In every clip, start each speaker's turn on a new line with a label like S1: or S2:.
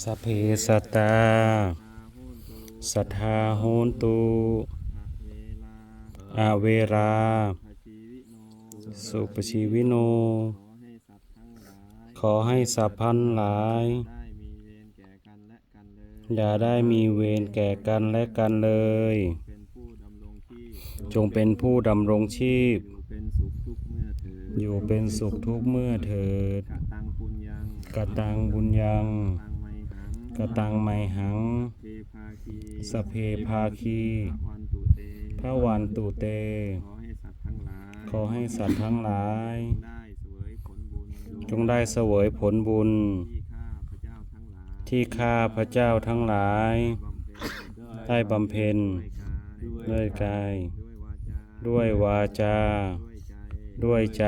S1: สเพสตา สัทธาโหนตุอาเวรา สุปชีวิโน ขอให้สัพพันหลาย อย่าได้มีเวรแก่กันและกันเลย จงเป็นผู้ดำรงชีพ
S2: อยู่เป็นสุขทุกเมื่อเถิด
S1: กเมื่อเถิด
S2: กตังปุญญัง
S1: กตังบุญยัง กตังไมหัง
S2: เทภาคี
S1: สพเพภาคี
S2: พระวันตุเต
S1: พระวันตุเต
S2: ขอให้สัตว์ทั้งหลาย
S1: ขอให้สัตว์ทั้งหลาย
S2: ได้เสวยผลบุญ
S1: จงได้เสวยผลบุญ
S2: ที่ข้าพระเจ้าทั้งหลาย
S1: ที่ข้าพระเจ้าทั้งหลาย ได้บำเพ็ญด้วยกาย
S2: ด้วยวาจา
S1: ด้วยวาจา
S2: ด้วยใจ
S1: ด้วยใจ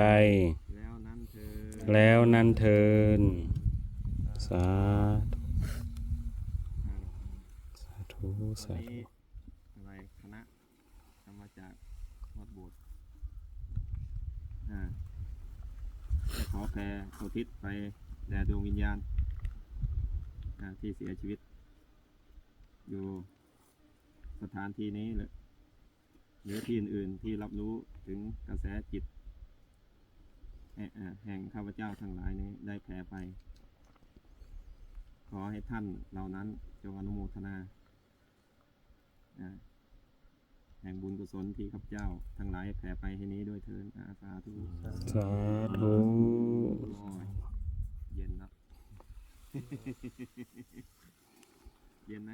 S2: แล้วนั้นเถิด
S1: แล้วนั้นเทินสาธุ สาธุสาธุ
S2: อะไรคณะทำมาจากวัดโบสถ์อ่าจะขอแผ่อุทิศไปแด่ดวงวิญญาณอ่าที่เสียชีวิต อยู่สถานที่นี้หรือที่อื่นๆที่รับรู้ถึงกระแสจิต แห่งข้าพเจ้าทั้งหลายนี้ได้แผ่ไป ขอให้ท่านเหล่านั้นจงอนุโมทนา แห่งบุญกุศลที่ข้าพเจ้า ทั้งหลายแผ่ไปให้นี้ด้วยเถินอาสาธุ
S1: สาธุ
S2: โอ้ยเย็นแล้วเย็นไหม